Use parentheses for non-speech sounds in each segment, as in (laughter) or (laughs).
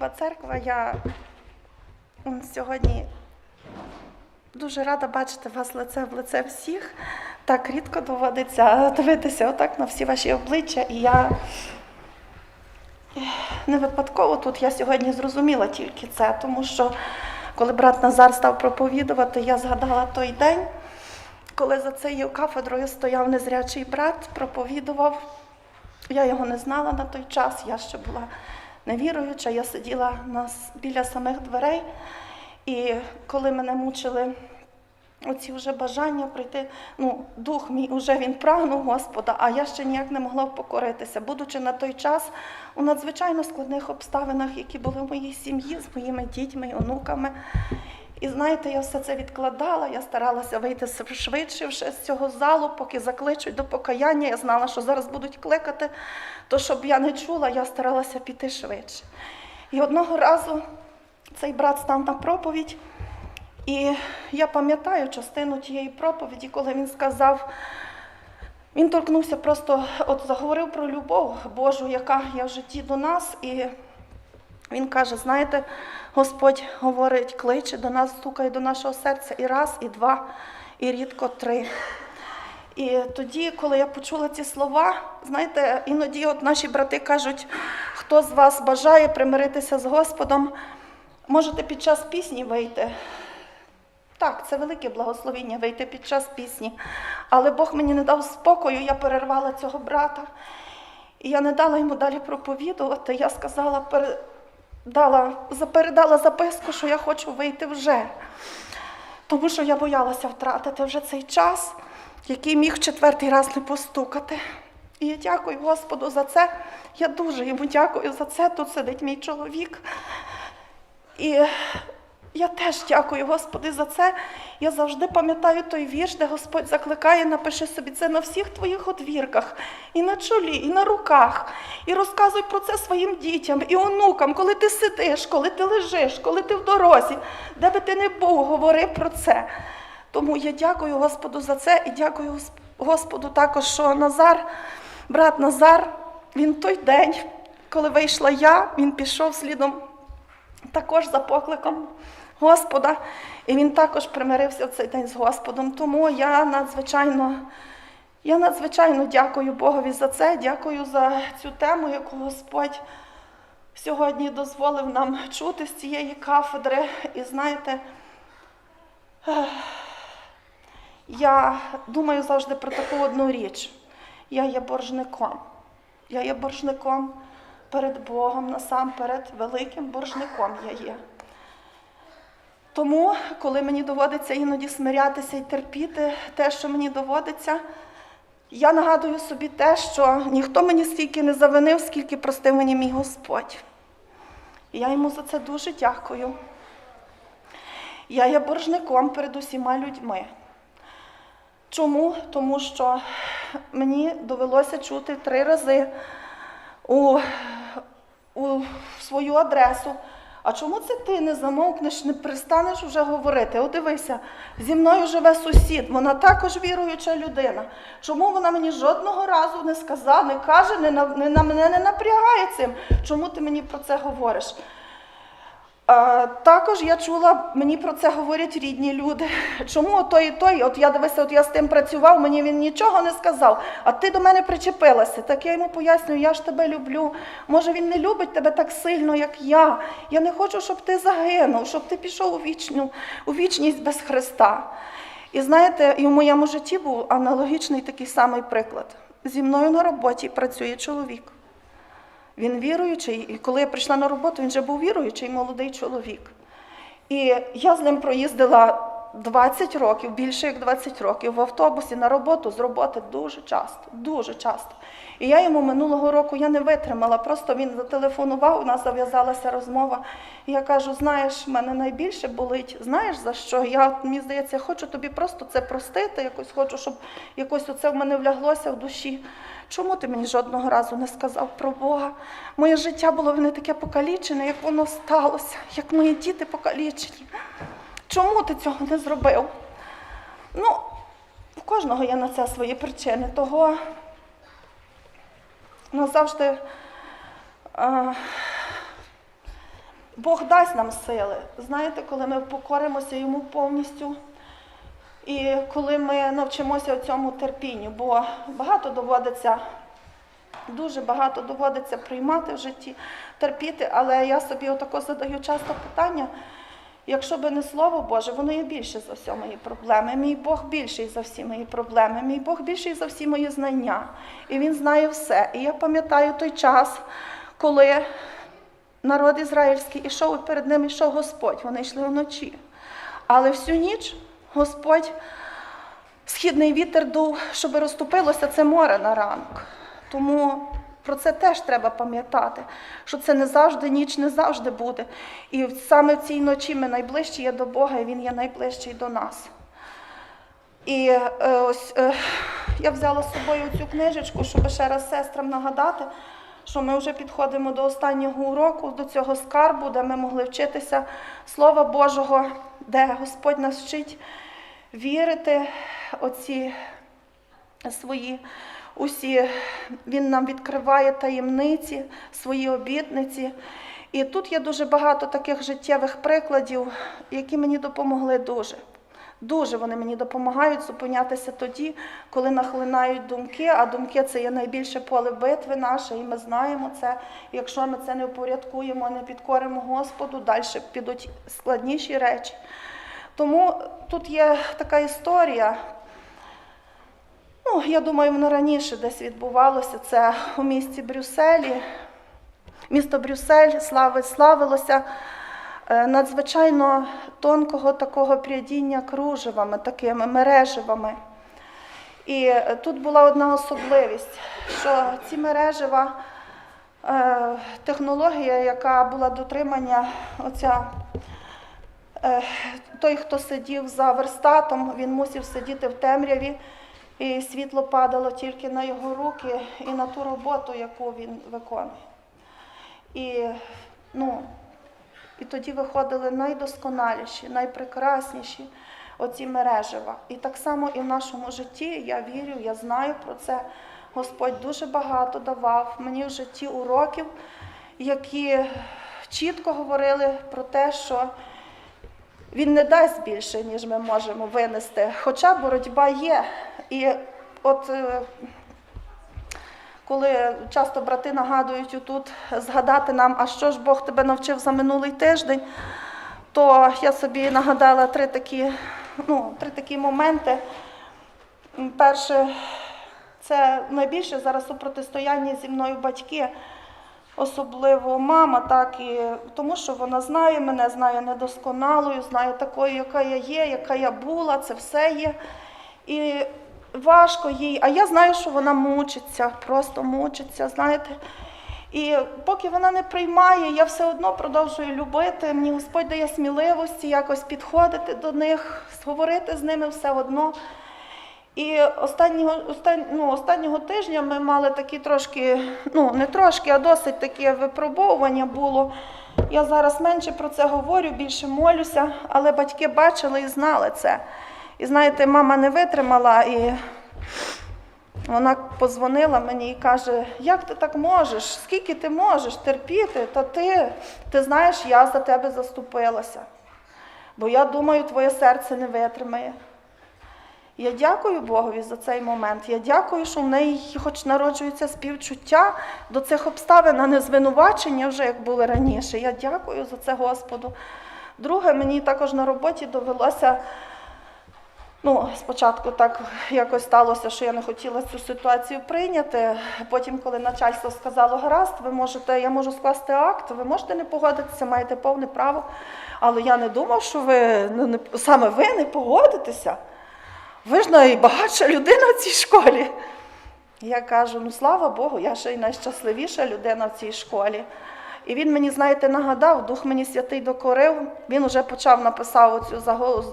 люба церква. Я сьогодні дуже рада бачити вас лице в лице всіх. Так рідко доводиться дивитися отак на всі ваші обличчя. І я не випадково тут я сьогодні зрозуміла тільки це, тому що коли брат Назар став проповідувати, я згадала той день, коли за цією кафедрою стояв незрячий брат, проповідував. Я його не знала на той час, я ще була невіруюча, я сиділа на, біля самих дверей, і коли мене мучили оці вже бажання прийти, ну, дух мій уже він прагнув Господа, а я ще ніяк не могла покоритися, будучи на той час у надзвичайно складних обставинах, які були в моїй сім'ї з моїми дітьми і онуками. І знаєте, я все це відкладала, я старалася вийти швидше вже з цього залу, поки закличуть до покаяння. Я знала, що зараз будуть кликати, то щоб я не чула, я старалася піти швидше. І одного разу цей брат став на проповідь, і я пам'ятаю частину тієї проповіді, коли він сказав, він торкнувся просто, от заговорив про любов Божу, яка є в житті до нас. І він каже: знаєте, Господь говорить, кличе до нас, стукає до нашого серця і раз, і два, і рідко три. І тоді, коли я почула ці слова, знаєте, іноді от наші брати кажуть, хто з вас бажає примиритися з Господом, можете під час пісні вийти. Так, це велике благословіння вийти під час пісні. Але Бог мені не дав спокою, я перервала цього брата. І я не дала йому далі проповідувати. Я сказала, передала, передала записку, що я хочу вийти вже. Тому що я боялася втратити вже цей час, який міг четвертий раз не постукати. І я дякую Господу за це. Я дуже йому дякую за це. Тут сидить мій чоловік. І я теж дякую Господи за це. Я завжди пам'ятаю той вірш, де Господь закликає, напиши собі це на всіх твоїх одвірках, і на чолі, і на руках. І розказуй про це своїм дітям і онукам, коли ти сидиш, коли ти лежиш, коли ти в дорозі, де би ти не був, говори про це. Тому я дякую Господу за це і дякую Господу також, що Назар, брат Назар, він той день, коли вийшла я, він пішов слідом також за покликом Господа, і він також примирився в цей день з Господом. Тому я надзвичайно, я надзвичайно дякую Богові за це, дякую за цю тему, яку Господь сьогодні дозволив нам чути з цієї кафедри. І знаєте, я думаю завжди про таку одну річ. Я є боржником. Я є боржником перед Богом, насамперед великим боржником я є. Тому, коли мені доводиться іноді смирятися і терпіти те, що мені доводиться, я нагадую собі те, що ніхто мені стільки не завинив, скільки простив мені мій Господь. І я йому за це дуже дякую. Я є боржником перед усіма людьми. Чому? Тому що мені довелося чути три рази у, у свою адресу. А чому це ти не замовкнеш, не перестанеш вже говорити? О, дивися, зі мною живе сусід, вона також віруюча людина. Чому вона мені жодного разу не сказала, не каже, не на, не на мене не напрягає цим? Чому ти мені про це говориш? Також я чула, мені про це говорять рідні люди. (laughs) Чому той і той? От я дивися, от я з тим працював, мені він нічого не сказав, а ти до мене причепилася. Так я йому пояснюю, я ж тебе люблю. Може, він не любить тебе так сильно, як я. Я не хочу, щоб ти загинув, щоб ти пішов у вічну, у вічність без Христа. І знаєте, і в моєму житті був аналогічний такий самий приклад. Зі мною на роботі працює чоловік. Він віруючий, і коли я прийшла на роботу, він вже був віруючий молодий чоловік. І я з ним проїздила 20 років, більше як 20 років, в автобусі на роботу, з роботи дуже часто, дуже часто. І я йому минулого року я не витримала, просто він зателефонував, у нас зав'язалася розмова. І я кажу: знаєш, мене найбільше болить. Знаєш за що? Я мені здається, хочу тобі просто це простити, якось хочу, щоб якось оце в мене вляглося в душі. Чому ти мені жодного разу не сказав про Бога? Моє життя було не таке покалічене, як воно сталося, як мої діти покалічені. Чому ти цього не зробив? Ну, у кожного є на це свої причини. Того назавжди. А, Бог дасть нам сили. Знаєте, коли ми покоримося йому повністю. І коли ми навчимося цьому терпінню, бо багато доводиться, дуже багато доводиться приймати в житті, терпіти, але я собі отако задаю часто питання, якщо би не Слово Боже, воно є більше за всі мої проблеми. Мій Бог більший за всі мої проблеми, мій Бог більший за всі мої знання. І Він знає все. І я пам'ятаю той час, коли народ ізраїльський ішов, перед ним йшов Господь, вони йшли вночі. Але всю ніч Господь східний вітер дув, щоб розтопилося це море на ранок. Тому про це теж треба пам'ятати, що це не завжди ніч, не завжди буде. І саме в цій ночі ми найближчі є до Бога, і Він є найближчий до нас. І е, ось е, я взяла з собою цю книжечку, щоб ще раз сестрам нагадати, що ми вже підходимо до останнього уроку, до цього скарбу, де ми могли вчитися Слова Божого, де Господь нас вчить вірити оці свої усі, Він нам відкриває таємниці, свої обітниці. І тут є дуже багато таких життєвих прикладів, які мені допомогли дуже. Дуже вони мені допомагають зупинятися тоді, коли нахлинають думки, а думки це є найбільше поле битви наше, і ми знаємо це. Якщо ми це не впорядкуємо, не підкоримо Господу, далі підуть складніші речі. Тому тут є така історія. Ну, я думаю, воно раніше десь відбувалося. Це у місті Брюсселі. Місто Брюссель слави, славилося надзвичайно тонкого такого прядіння кружевами, такими мереживами. І е, тут була одна особливість, що ці мережива, е, технологія, яка була дотримання, оця, е, той, хто сидів за верстатом, він мусив сидіти в темряві, і світло падало тільки на його руки і на ту роботу, яку він виконує. І, ну, і тоді виходили найдосконаліші, найпрекрасніші оці мережива. І так само і в нашому житті, я вірю, я знаю про це. Господь дуже багато давав мені в житті уроків, які чітко говорили про те, що він не дасть більше, ніж ми можемо винести. Хоча боротьба є. І от е, коли часто брати нагадують отут згадати нам, а що ж Бог тебе навчив за минулий тиждень, то я собі нагадала три такі, ну, три такі моменти. Перше, це найбільше зараз у протистоянні зі мною батьки, особливо мама, так і тому, що вона знає мене, знає недосконалою, знає такою, яка я є, яка я була, це все є. І важко їй, а я знаю, що вона мучиться, просто мучиться, знаєте. І поки вона не приймає, я все одно продовжую любити. Мені Господь дає сміливості якось підходити до них, говорити з ними все одно. І останнього, остан, ну, останнього тижня ми мали такі трошки, ну не трошки, а досить таке випробовування було. Я зараз менше про це говорю, більше молюся, але батьки бачили і знали це. І знаєте, мама не витримала і вона позвонила мені і каже, як ти так можеш? Скільки ти можеш терпіти? Та ти, ти знаєш, я за тебе заступилася. Бо я думаю, твоє серце не витримає. Я дякую Богові за цей момент. Я дякую, що в неї хоч народжується співчуття до цих обставин, а не звинувачення вже як були раніше. Я дякую за це Господу. Друге, мені також на роботі довелося. Ну, спочатку так якось сталося, що я не хотіла цю ситуацію прийняти. Потім, коли начальство сказало, гаразд, ви можете, я можу скласти акт, ви можете не погодитися, маєте повне право. Але я не думав, що ви ну, не, саме ви не погодитеся. Ви ж найбагатша людина в цій школі. Я кажу: ну слава Богу, я ще й найщасливіша людина в цій школі. І він мені, знаєте, нагадав, Дух мені святий докорив. Він вже почав написав оцю,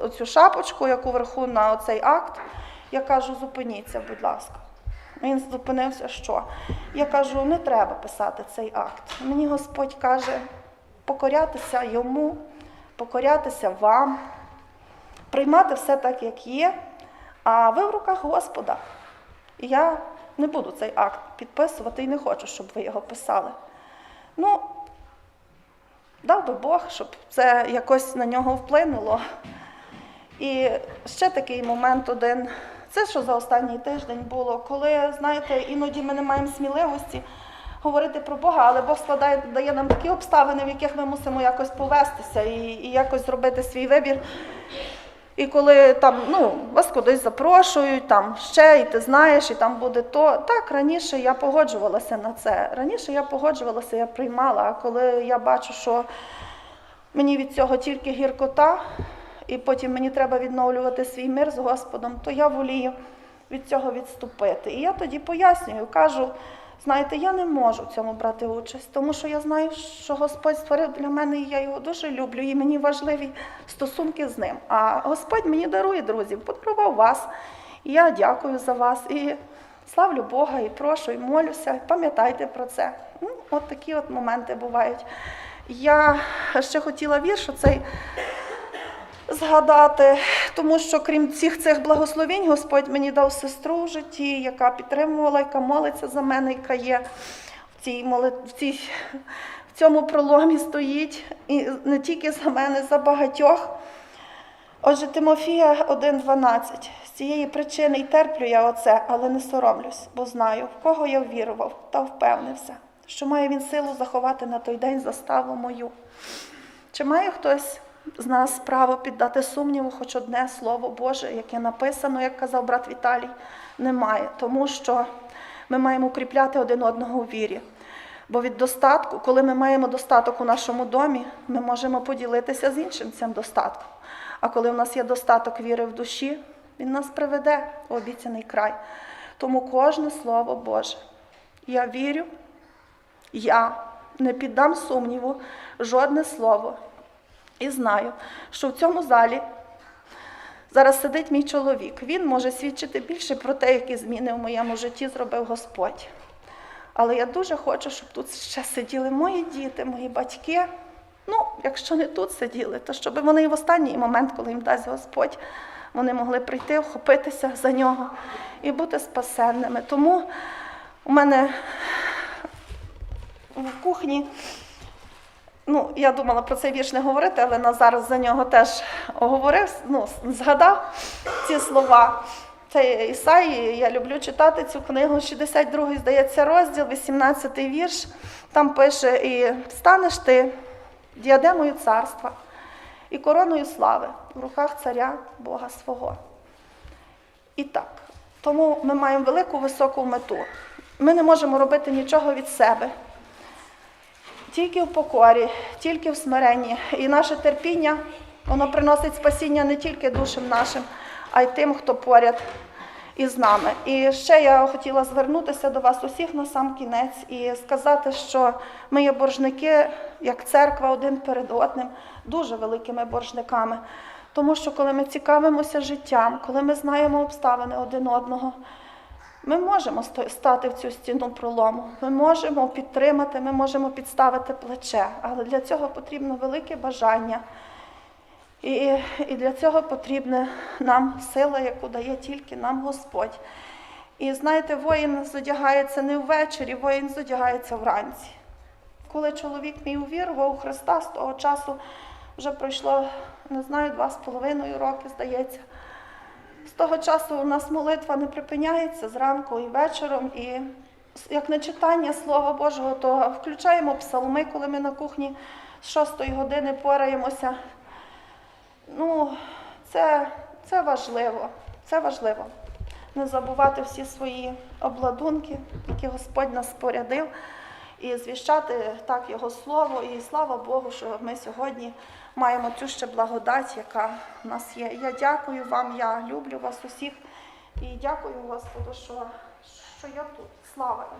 оцю шапочку, яку вверху на оцей акт. Я кажу, зупиніться, будь ласка. Він зупинився, що? Я кажу, не треба писати цей акт. Мені Господь каже, покорятися йому, покорятися вам, приймати все так, як є, а ви в руках Господа. І я не буду цей акт підписувати і не хочу, щоб ви його писали. Ну, Дав би Бог, щоб це якось на нього вплинуло. І ще такий момент один. Це що за останній тиждень було, коли, знаєте, іноді ми не маємо сміливості говорити про Бога, але Бог складає, дає нам такі обставини, в яких ми мусимо якось повестися і, і якось зробити свій вибір. І коли там ну, вас кудись запрошують, там ще, і ти знаєш, і там буде то. Так, раніше я погоджувалася на це. Раніше я погоджувалася, я приймала. А коли я бачу, що мені від цього тільки гіркота, і потім мені треба відновлювати свій мир з Господом, то я волію від цього відступити. І я тоді пояснюю, кажу. Знаєте, я не можу в цьому брати участь, тому що я знаю, що Господь створив для мене, і я його дуже люблю, і мені важливі стосунки з ним. А Господь мені дарує друзів, подарував вас. І я дякую за вас. І славлю Бога, і прошу, і молюся. Пам'ятайте про це. Ну, от такі от моменти бувають. Я ще хотіла вірш оцей згадати, тому що крім цих цих благословень, Господь мені дав сестру в житті, яка підтримувала, яка молиться за мене, яка є в цій в, цій... в цьому проломі стоїть, і не тільки за мене, за багатьох. Отже, Тимофія 1,12. З цієї причини й терплю я оце, але не соромлюсь, бо знаю, в кого я ввірував та впевнився, що має він силу заховати на той день заставу мою. Чи має хтось з нас право піддати сумніву хоч одне слово Боже, яке написано, як казав брат Віталій, немає, тому що ми маємо укріпляти один одного у вірі. Бо від достатку, коли ми маємо достаток у нашому домі, ми можемо поділитися з іншим цим достатком. А коли в нас є достаток віри в душі, він нас приведе у обіцяний край. Тому кожне слово Боже. Я вірю, я не піддам сумніву жодне слово. І знаю, що в цьому залі зараз сидить мій чоловік. Він може свідчити більше про те, які зміни в моєму житті зробив Господь. Але я дуже хочу, щоб тут ще сиділи мої діти, мої батьки. Ну, якщо не тут сиділи, то щоб вони в останній момент, коли їм дасть Господь, вони могли прийти, вхопитися за нього і бути спасенними. Тому у мене в кухні. Ну, я думала про цей вірш не говорити, але Назар за нього теж говорив, ну, згадав ці слова. Це Ісаї, я люблю читати цю книгу, 62-й, здається, розділ, 18-й вірш. Там пише: І станеш ти діадемою царства і короною слави в руках царя Бога свого. І так, тому ми маємо велику високу мету. Ми не можемо робити нічого від себе. Тільки в покорі, тільки в смиренні. І наше терпіння, воно приносить спасіння не тільки душам нашим, а й тим, хто поряд із нами. І ще я хотіла звернутися до вас усіх на сам кінець і сказати, що ми є боржники, як церква, один перед одним, дуже великими боржниками. Тому що коли ми цікавимося життям, коли ми знаємо обставини один одного, ми можемо стати в цю стіну пролому, ми можемо підтримати, ми можемо підставити плече, але для цього потрібно велике бажання. І, і для цього потрібна нам сила, яку дає тільки нам Господь. І знаєте, воїн зодягається не ввечері, воїн зодягається вранці. Коли чоловік мій увірував у Христа, з того часу вже пройшло, не знаю, два з половиною роки, здається. З того часу у нас молитва не припиняється зранку і вечором. І як на читання Слова Божого, то включаємо псалми, коли ми на кухні з 6 години пораємося. Ну, це, це важливо. Це важливо. Не забувати всі свої обладунки, які Господь нас спорядив, і звіщати так Його слово. І слава Богу, що ми сьогодні маємо цю ще благодать, яка в нас є. Я дякую вам, я люблю вас усіх і дякую Господу, що, що я тут. Слава.